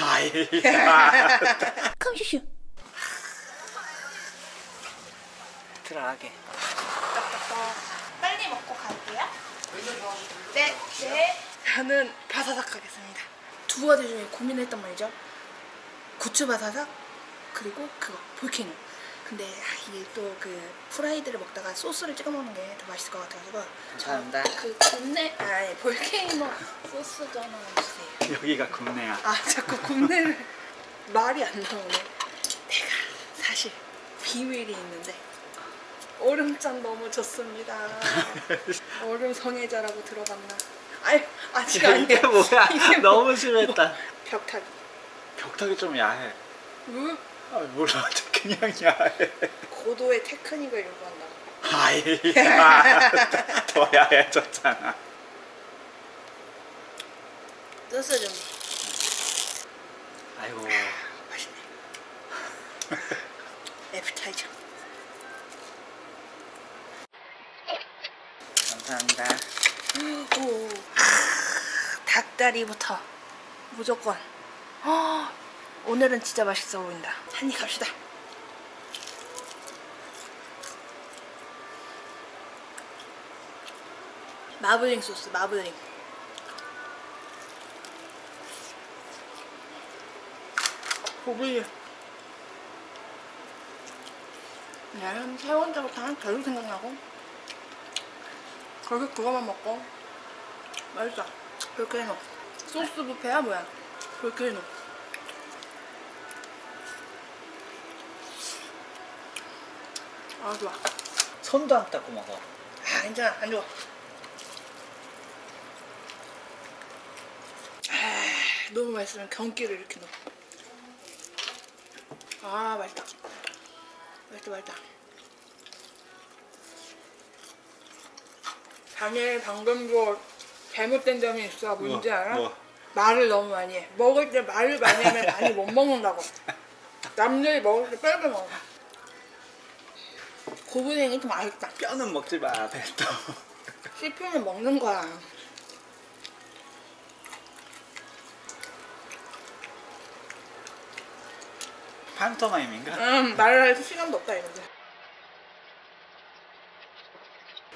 아이. 컴슈슈. 들어가게. 빨리 먹고 갈게요. 네, 네. 저는 바사삭 하겠습니다. 두 가지 중에 고민했단 말이죠. 고추 바사삭 그리고 그거 볼케이노. 근데 아, 이게 또 그 프라이드를 먹다가 소스를 찍어 먹는 게 더 맛있을 것 같아가지고 감사합니다. 그 굽네 아니 볼케이노 소스 좀 하나만 주세요. 여기가 굽네야. 아 자꾸 굽네를 말이 안 나오네. 내가 사실 비밀이 있는데 얼음짠 너무 좋습니다. 얼음 성애자라고 들어봤나? 아유 아직 아니에요. 이게 뭐야? 이게 뭐- 너무 심했다. 벽타기. 벽타기 좀 야해. 왜? 아, 몰라. 그냥 야해. 고도의 테크닉을 요구한다. 아이. 더 야해졌잖아. 소스 좀 아이고. 맛있네. 애프타이저. 감사합니다. 오. 닭다리부터 무조건. 아, 오늘은 진짜 맛있어 보인다. 한 입 갑시다. 마블링 소스, 마블링. 고블리. 나는 세 번째부터 그냥 계속 생각나고. 결국 그거만 먹고. 맛있어. 볼케이노 소스 뷔페야 뭐야. 볼케이노 아 좋아. 손도 안 닦고 먹어. 아 괜찮아. 안 좋아 너무 맛있으면 경기를 이렇게 넣어 아 맛있다 맛있다 맛있다 자네 방금 그 잘못된 점이 있어 뭔지 알아? 뭐? 말을 너무 많이 해 먹을 때 말을 많이 하면 많이 못 먹는다고 남들이 먹을 때 빨리 먹어 고부생이 좀 아쉽다 뼈는 먹지 마. 뱉어. 씹히면 먹는 거야. 판토마임인가? 음, 말을 할 시간도 없다 이런데.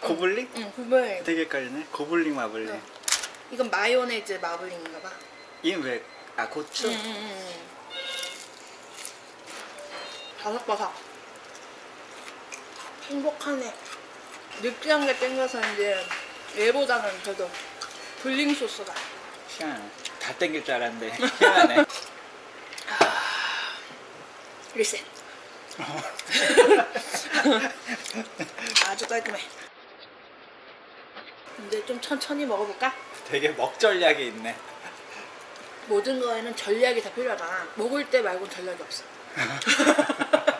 고블링? 응, 구분해. 되게 헷갈리네. 고블링 마블링. 네. 이건 마요네즈 마블링인가 봐. 이는 왜? 아 고추? 응, 응, 응. 바삭바삭. 행복하네. 느끼한 게 땡겨서 이제 얘보다는 그래도 블링 소스가. 희한해. 다 땡길 줄 알았는데 희한하네. 리셋. 아주 깔끔해. 이제 좀 천천히 먹어볼까? 되게 먹전략이 있네. 모든 거에는 전략이 다 필요하잖아. 먹을 때 말고는 전략이 없어.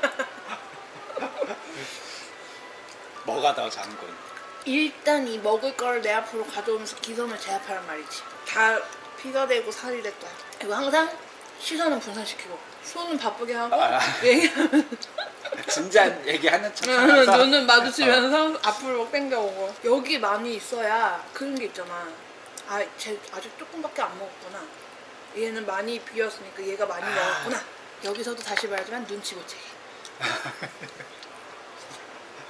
뭐가 더 장군? 일단 이 먹을 거를 내 앞으로 가져오면서 기선을 제압하란 말이지. 다 피가 되고 살이 됐다. 그리고 항상 시선은 분산시키고 손은 바쁘게 하고 아. 얘기하면 진지한 얘기하는 척하면서 눈은 마주치면서 앞으로 땡겨오고 여기 많이 있어야 그런 게 있잖아. 아, 쟤 아직 조금밖에 안 먹었구나. 얘는 많이 비었으니까 얘가 많이 먹었구나. 여기서도 다시 말하지만 눈치 못 채게.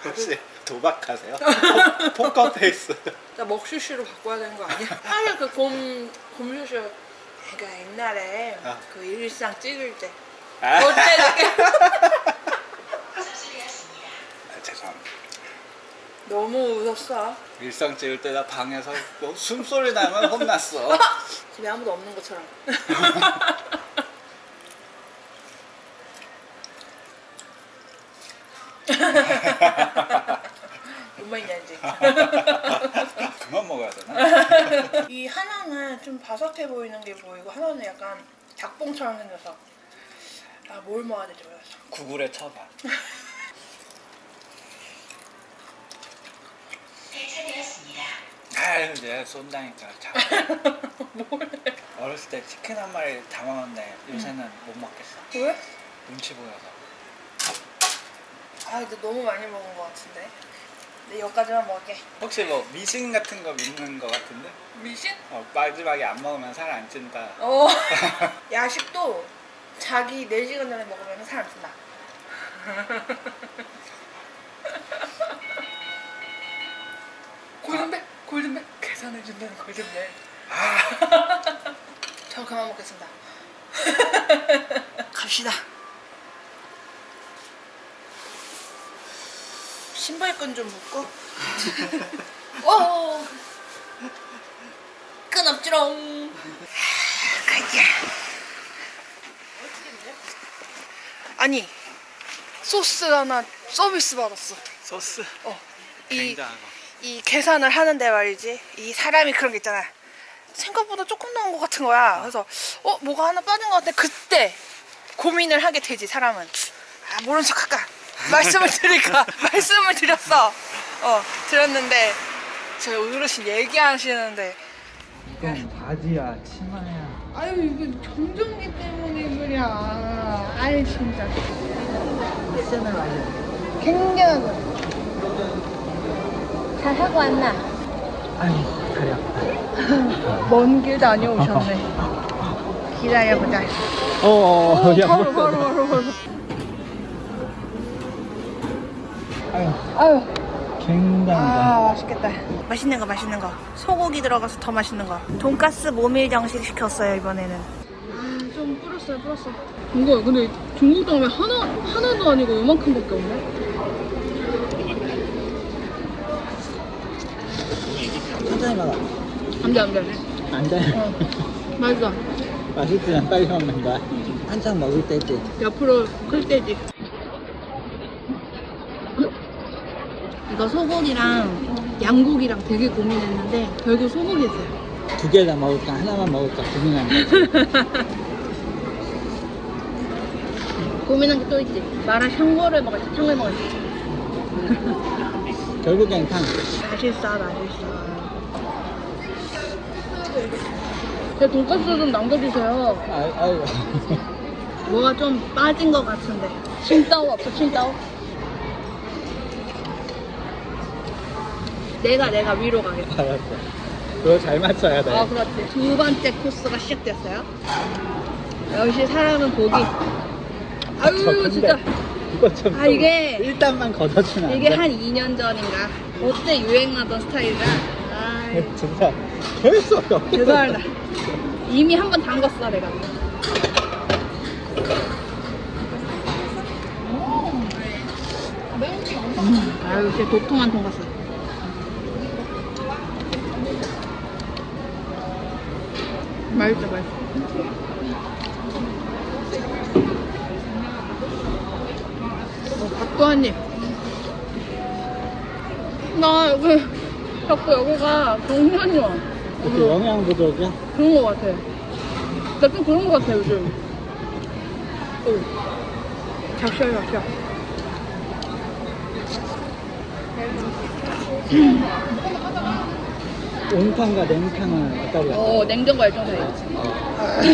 혹시 도박하세요? 포- 포커 페이스. 나 먹슈슈로 바꿔야 되는 거 아니야? 사실 그곰 곰슈슈 내가 옛날에 아. 그 일상 찍을 때 아, 그때 이렇게 아, 죄송합니다. 너무 웃었어. 일상 찍을 때 나 방에서 뭐 숨소리 나면 혼났어. 집에 아무도 없는 것처럼. 뭔 말인지 알지? 그만 먹어야 되나? 이 하나는 좀 바삭해 보이는 게 보이고 하나는 약간 닭봉처럼 생겨서 아 뭘 먹어야 될지 몰랐어. 구글에 쳐봐. 아, 이제 쏜다니까. 참. 뭘? 어렸을 때 치킨 한 마리 다 먹었는데 요새는 못 먹겠어. 왜? 눈치 보여서. 아 근데 너무 많이 먹은 것 같은데. 네, 여기까지만 먹을게. 혹시 뭐 미신 같은 거 믿는 거 같은데? 미신? 어, 마지막에 안 먹으면 살 안 찐다. 어. 야식도 자기 4시간 전에 먹으면 살 안 찐다. 골든벨? 골든벨? 계산해준다는 골든벨. 저 그만 먹겠습니다. 갑시다. 신발끈 좀 묶고. 오! 끈 없지롱. 가자. 아니 소스 하나 서비스 받았어. 소스 어. 이, 굉장한 거. 이 계산을 하는데 말이지 이 사람이 그런 게 있잖아. 생각보다 조금 나온 것 같은 거야. 그래서 어 뭐가 하나 빠진 것 같아. 그때 고민을 하게 되지 사람은. 아 모른 척할까? 말씀을 드릴까? 말씀을 드렸어. 어 드렸는데 저희 어르신 얘기하시는데 이건 바지야, 치마야. 아유 이거 정전기 때문에 그냥 아이 진짜. 패션을 알려. 굉장하고. 잘 하고 왔나? 아유, 다리 아프다. 먼길 다녀오셨네. 기다려보자. 어, 어, 야, 바로 바로 바로 바로. 아유, 아유 굉장하다. 아 맛있겠다 맛있는 거 맛있는 거 소고기 들어가서 더 맛있는 거 돈가스 모밀 정식 시켰어요 이번에는 아좀 뿌렸어요 뿌렸어 이거 근데 중국당 왜 하나 하나도 아니고 요만큼밖에 없네? 천천히 먹어. 안돼 안돼 안 돼. 맛있어 맛있으면 빨리 먹는 거야. 한창 먹을 때지. 옆으로 클 때지 이거 소고기랑 양고기랑 되게 고민했는데 결국 소고기였어요 두 개 다 먹을까 하나만 먹을까 고민하는 거지. 고민한 게 또 있지 마라 샹궈를 먹을지 탕을 먹을지 결국엔 탕. 맛있어 맛있어 제 돈가스 좀 남겨주세요 아, 아이고. 뭐가 좀 빠진 것 같은데 칭따오 없어 칭따오? 내가 내가 위로 가겠다. 알았어. 그거 잘 맞춰야 돼. 아 그렇지. 두 번째 코스가 시작되었어요. 역시 사람은 보기 저 아유 근데 진짜. 이거 좀. 아, 이게- 일단만 걷어주면 안 이게 돼? 한 2년 전인가? 그때? 유행하던 스타일이라? 아 진짜 계속. 죄송합니다. 이미 한 번 담궜어 내가. 음, 아유 진짜 도톰한 돈가스 맛있어 맛있어 어, 밥도 한입. 나 여기 자꾸 여기가 정신이 와. 이렇게 영양 부족이야? 그런 거 같아. 나 좀 그런 거 같아 요즘. 어. 작샤 작샤 온탕과 냉탕은 어떤 거? 어 냉정과 열정 사이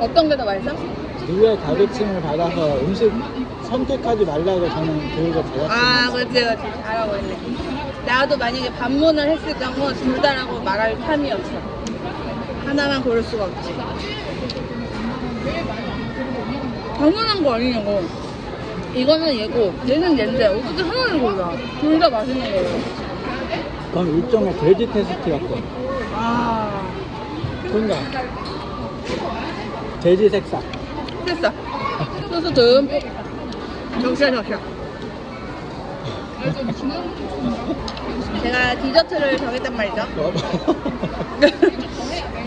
어떤 게 더 맛있어? 누구의 가르침을 받아서 음식 선택하지 말라고 저는 교육을 받았어요. 아 그렇지 그렇지 잘하고 있네 나도 만약에 반문을 했을 경우 둘 다라고 말할 탐이 없어 하나만 고를 수가 없지 당연한 거 아니냐고 이거는 얘고 얘는 얘인데 어떻게 하나를 골라 둘 다 맛있는 거예요 그건 일종의 돼지 테스트 같고. 아 그런가? 돼지 색상. 됐어 소스 듬뿍 적셔 적셔 제가 디저트를 정했단 말이죠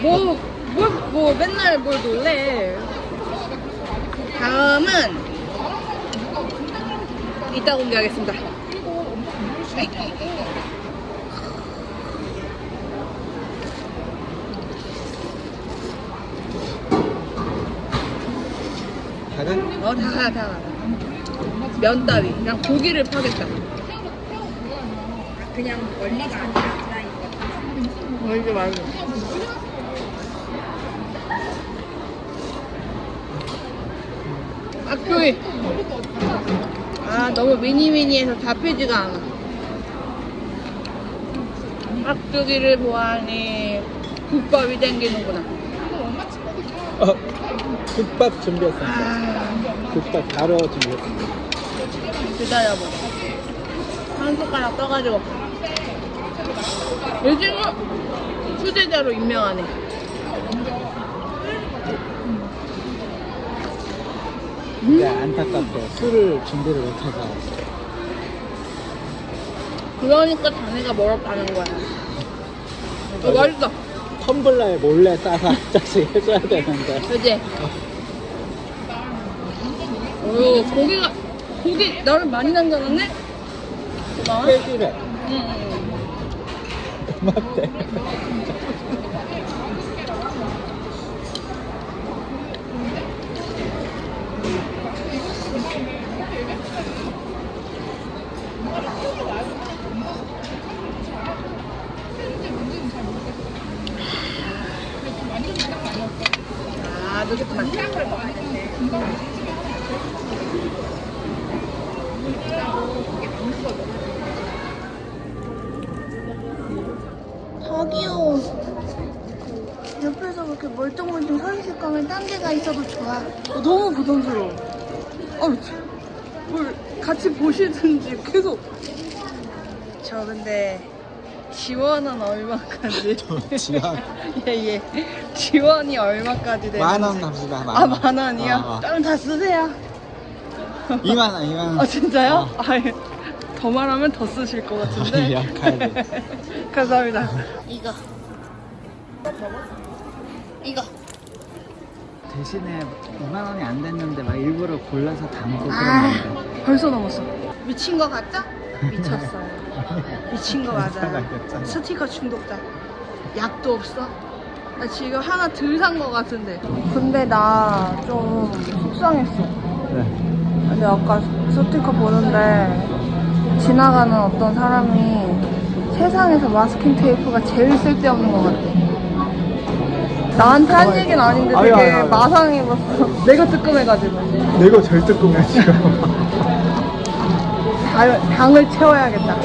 뭐, 뭐, 뭐 맨날 뭘 놀래. 다음은 이따 공개하겠습니다. 다른? 어, 다 가, 다 가. 면 따위. 그냥 고기를 파겠다. 그냥 원리가 아니라 원리 말고. 깍두기. 아 너무 미니미니해서 잡히지가 않아. 깍두기를 좋아하니 국밥이 땡기는구나. 어, 국밥 준비했습니다. 아 국밥 바로 준비했습니다. 기다려봐. 한 숟가락 떠가지고. 요즘은 수제자로 유명하네. 근데 안타깝게 술을 준비를 못해서 그러니까 자네가 멀었다는 거야. 어, 맛있어. 텀블러에 몰래 싸서 한 잔씩 해줘야 되는데 그지? 오, 고기가, 고기 나를 많이 남겨놨네? 고마워. 응, 응. 고맙대 아, 좋겠구만. 다 귀여워. 옆에서 그렇게 멀뚱멀뚱 서 있을 거면 딴 데가 있어도 좋아. 어, 너무 부담스러워. 어, 뭘 같이 보시든지 계속. 저 근데 지원은 얼마까지? 지원 예예. 지원이 얼마까지 되는지. 만원 갑시다 아, 만 원이요? 어, 어. 그럼 다 쓰세요. 2만 원 2만 원 아, 진짜요? 어. 아 예 더 말하면 더 쓰실 것 같은데. 아니야, 가야 돼. 감사합니다. 이거. 이거. 대신에 2만 원이 안 됐는데 막 일부러 골라서 담고 아, 그러는데 벌써 넘었어. 미친 거 같죠? 미쳤어요. 미친 거 맞아요. 괜찮아. 스티커 중독자. 약도 없어? 나 지금 하나 덜 산 거 같은데. 근데 나 좀 속상했어. 네. 근데 아까 스티커 보는데 지나가는 어떤 사람이 세상에서 마스킹 테이프가 제일 쓸데없는 것 같아. 나한테 한 얘기는 아닌데 아유, 되게 아유, 아유. 마상 입었어. 내가 뜨끔해가지고. 내가 제일 뜨끔해 지금 당, 당을 채워야겠다.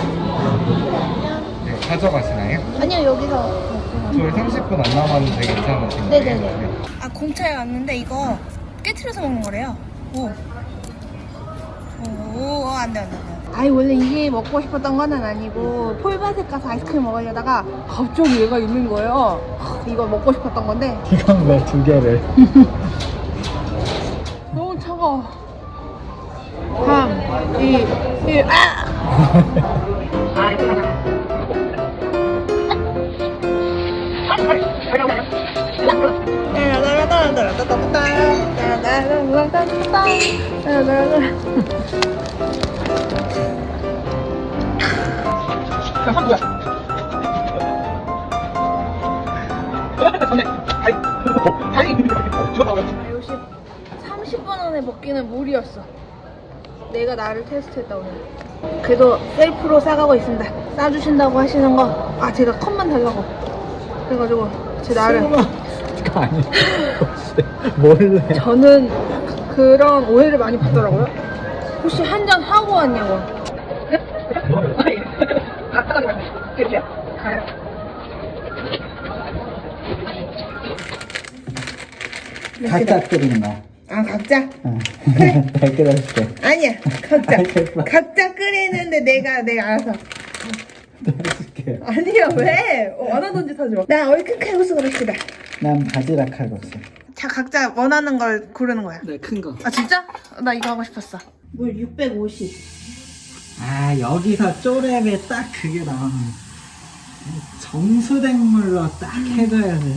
네, 가져가시나요? 아니요, 여기서. 저희 30분 안 남았는데 괜찮으신가요? 네네네. 아, 공차에 왔는데 이거 깨트려서 먹는 거래요. 오. 오, 안 돼, 안 돼, 안 돼. 아니, 원래 이게 먹고 싶었던 거는 아니고, 폴바색 가서 아이스크림 먹으려다가 갑자기 얘가 있는 거예요. 이거 먹고 싶었던 건데, 이건 왜 두 개를 너무 차가워. 3, 2, 1, 아! 역시 30분 안에 먹기는 무리였어. 내가 나를 테스트했다 오늘. 그래도 셀프로 싸가고 있습니다. 싸주신다고 하시는 거, 아 제가 컵만 달라고. 그래가지고 제 나를. 가 아니고 몰래 저는 그런 오해를 많이 받더라고요. 혹시 한 잔 하고 왔냐고. 각자 끓이는 거아 각자? 응. 잘 끓여줄게. 아니야 각자. 알겠어. 각자 끓이는데 내가 내가 알아서. 해줄게. 아니야 왜? 어, 원하던 짓 하지 마 나 얼큰 칼국수 그럽시다 난 바지락 있어 자 각자 원하는 걸 고르는 거야. 네 큰 거. 아 진짜? 나 이거 하고 싶었어. 물 650. 아 여기서 쪼랩에 딱 그게 나오는 정수된 물로 딱 해줘야 돼.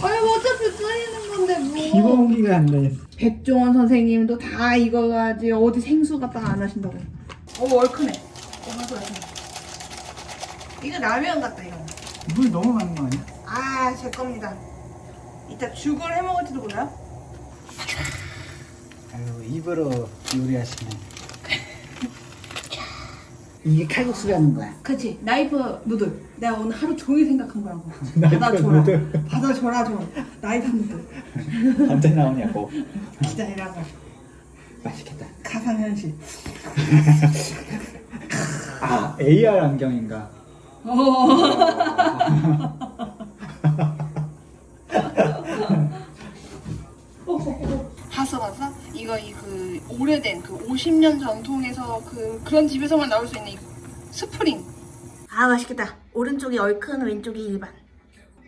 아니 뭐 어차피 끓이는 건데 뭐. 기본기가 안 돼. 백종원 선생님도 다 이걸로 하지 어디 생수 갖다가 안 하신다고. 어 얼큰해. 얼마나 얼큰해 이거 라면 같다 이거. 물 너무 많은 거 아니야? 아 제 겁니다 이따 죽을 해 먹을지도 몰라요? 아유 입으로 요리하시네. 이게 칼국수라는 거야. 그치 나이프 누들 내가 오늘 하루 종일 생각한 거라고 받아줘라. 받아줘라 좀 나이프 누들 언제 나오냐고. 기다리라고 맛있겠다. 가상현실. 아 AR 안경인가? 봤어 이거 이 그 오래된 그 50년 전통에서 그 그런 집에서만 나올 수 있는 이 스프링. 아 맛있겠다. 오른쪽이 얼큰, 왼쪽이 일반.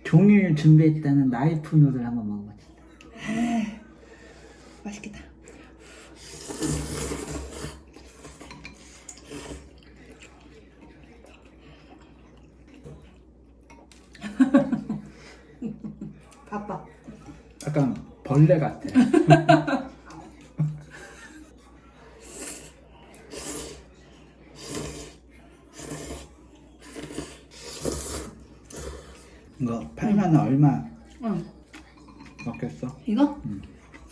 종일 준비했다는 나이프 누들 한번 먹어보자. 맛있겠다. 바빠. 약간 벌레 같아. 이거 팔면 얼마 응. 먹겠어? 이거?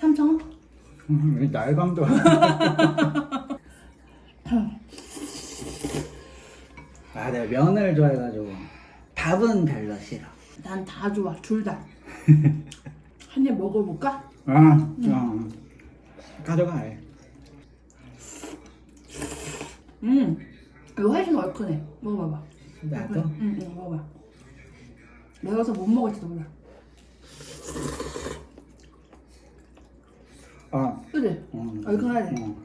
3,000원? 날강도 아 내가 면을 좋아해가지고 밥은 별로 싫어 난 다 좋아. 둘 다. 한 입 먹어볼까? 아 어. 가져가 해. 음. 이거 훨씬 얼큰해. 먹어봐봐. 나도 응, 응, 먹어봐. 매워서 못 먹을지도 몰라. 아 그지? 음, 얼큰하지? 음.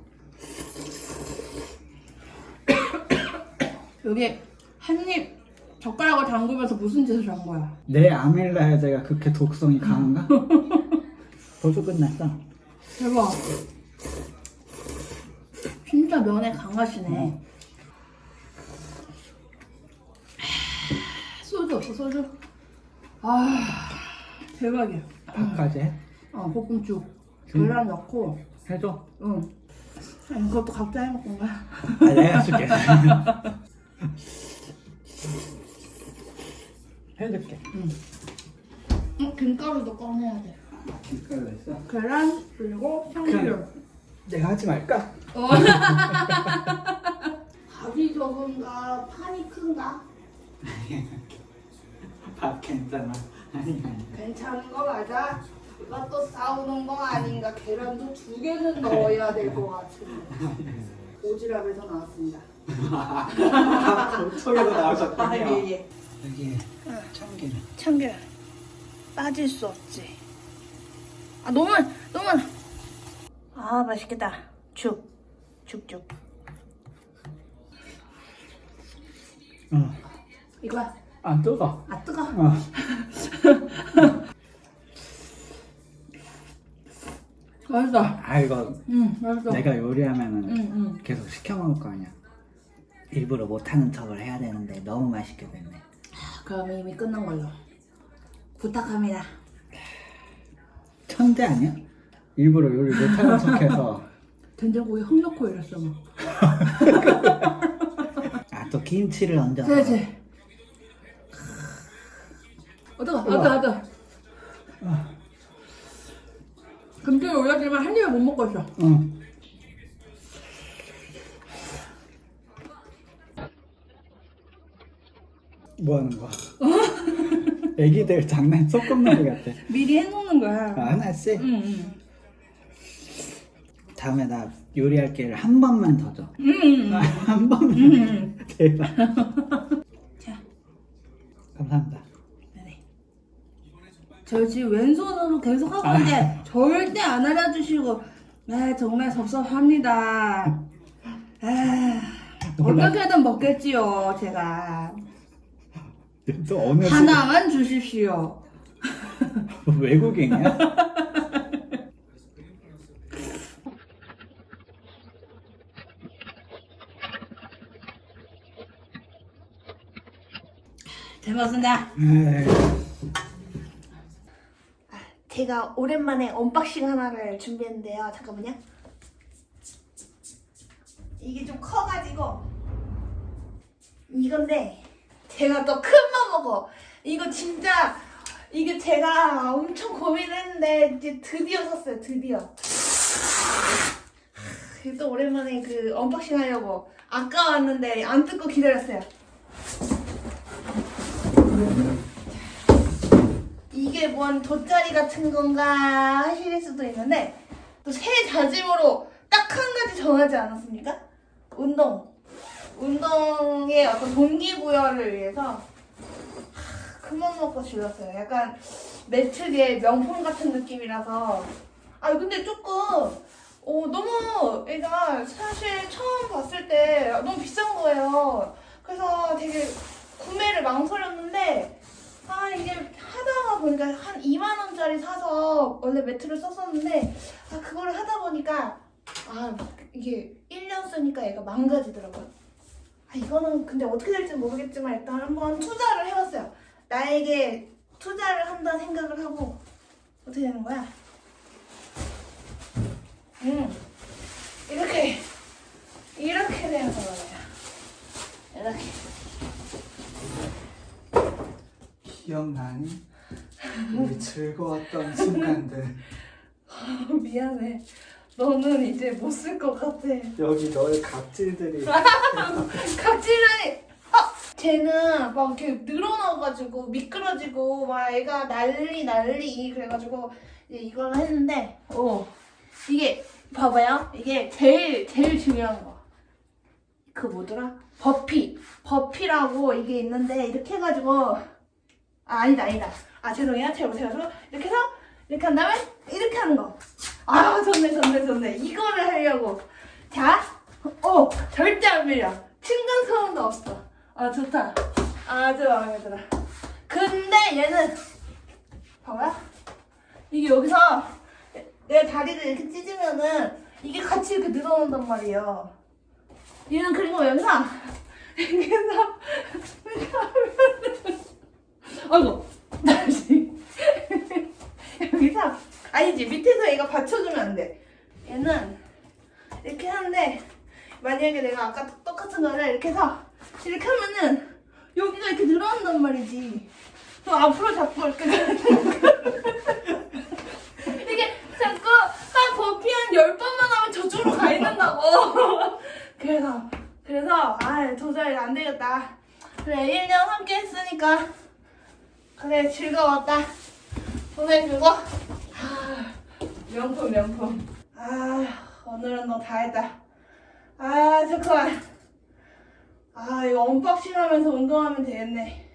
여기 한 입 젓가락을 담그면서 무슨 짓을 한 거야? 내 아밀라야제가 그렇게 독성이 강한가? 벌써 끝났어 대박. 진짜 면에 강하시네. 소주 없어, 소주? 아, 대박이야. 밥까지 해? 어, 볶음죽. 계란 넣고, 해줘 응. 아, 이것도 각자 해 먹은 거야. 아, 내가 줄게 해줄게 응, 김가루도 꺼내야 돼. 김가루 있어? 계란, 그리고 참기름. 내가 하지 말까? 어. 밥이 적은가, 판이 큰가? 밥 괜찮아 아니 아니 괜찮은 거 맞아? 이것도 싸우는 거 아닌가? 계란도 두 개는 넣어야 될 것 같은데. 오지랖에서 나왔습니다. 나오셨군요 아, 예, 예. 여기 참기름 참기름. 빠질 수 없지. 아, 너무, 너무. 아 맛있겠다. 죽, 죽죽. 어. 이거야. 안 뜨거 아, 뜨거. 어. 맛있어. 아 이거 응, 맛있어. 내가 요리하면은 응, 응. 계속 시켜 먹을 거 아니야 일부러 못하는 척을 해야 되는데 너무 맛있게 됐네 그럼 이미 끝난 걸로. 부탁합니다. 천재 아니야? 일부러 요리 못하는 척해서 된장국에 흙 넣고 이랬어, 뭐. 아또 김치를 얹어서 그렇지. 어떡하, 어떡하, 어떡하. 금쪽이 올렸지만 한 입에 못 먹고 있어. 응. 뭐 하는 거야? 애기들 장난 소꿉놀이 같아. 미리 해놓는 거야. 아, 하나씩. 응, 응. 다음에 나 요리할 기회를 한 번만 더 줘. 응, 응. 한 번만. 응. 제발. 자, 감사합니다. 네네. 저 지금 왼손으로 계속 하고 있는데 절대 안 알아주시고 아 정말 섭섭합니다. 아 어떻게든 먹겠지요 제가 또 어느 집- 하나만 주십시오. 외국인이야? 잘 먹었습니다. 에이, 제가 오랜만에 언박싱 하나를 준비했는데요. 잠깐만요. 이게 좀 커가지고 이건데 제가 또 큰 맘 먹어. 이거 진짜 이게 제가 엄청 고민했는데 이제 드디어 샀어요. 드디어. 또 오랜만에 그 언박싱 하려고 아까 왔는데 안 뜯고 기다렸어요. 이게 뭔 돗자리 같은 건가 하실 수도 있는데 또 새 다짐으로 딱 정하지 않았습니까? 운동. 운동의 어떤 동기부여를 위해서 큰맘 먹고 질렀어요. 약간 매트리의 명품 같은 느낌이라서. 아 근데 조금 어, 너무 애가 사실 처음 봤을 때 너무 비싼 거예요. 그래서 되게 구매를 망설였는데 아 이게 하다가 보니까 한 2만 원짜리 사서 원래 매트를 썼었는데 아 그거를 하다 보니까 아 이게 1년 쓰니까 얘가 망가지더라고요. 아 이거는 근데 어떻게 될지 모르겠지만 일단 한번 투자를 해봤어요. 나에게 투자를 한다는 생각을 하고 어떻게 되는 거야? 음 이렇게 이렇게 되어서 말이야. 이렇게 기억나니? 우리 즐거웠던 순간들. 미안해. 너는 이제 못 쓸 것 같아. 여기 너의 각질들이 각질이 아 쟤는 막 이렇게 늘어나가지고 미끄러지고 막 애가 난리 난리 그래가지고 이제 이걸 했는데 어 이게 봐봐요 이게 제일 제일 중요한 거 그 뭐더라 버피 버피라고 이게 있는데 이렇게 해가지고 아 아니다 아니다 아 죄송해요 잘못해가지고 이렇게 해서 이렇게 한 다음에 이렇게 하는 거 아 좋네 좋네 좋네 이거를 하려고 자 어, 절대 안 밀려. 층간 소음도 없어. 아, 좋다. 아주 마음에 들어. 근데 얘는, 봐봐. 이게 여기서 내 다리를 이렇게 찢으면은 이게 같이 이렇게 늘어난단 말이에요. 얘는 그리고 여기서 하면은 아이고, 다시. 여기서 아니지 밑에서 얘가 받쳐주면 안 돼. 얘는 이렇게 하는데 만약에 내가 아까 똑같은 거를 이렇게 해서 이렇게 하면은 여기가 이렇게 늘어난단 말이지. 그럼 앞으로 자꾸 이렇게 이게 자꾸 한 버피 한 열 번만 하면 저쪽으로 가 있는다고. 그래서 그래서 아 도저히 안 되겠다. 그래 1년 함께 했으니까 그래 즐거웠다. 보내 주고 아 명품 명품. 아 오늘은 너 다 했다. 아 잠깐만. 아 이거 언박싱 하면서 운동하면 되겠네.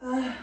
아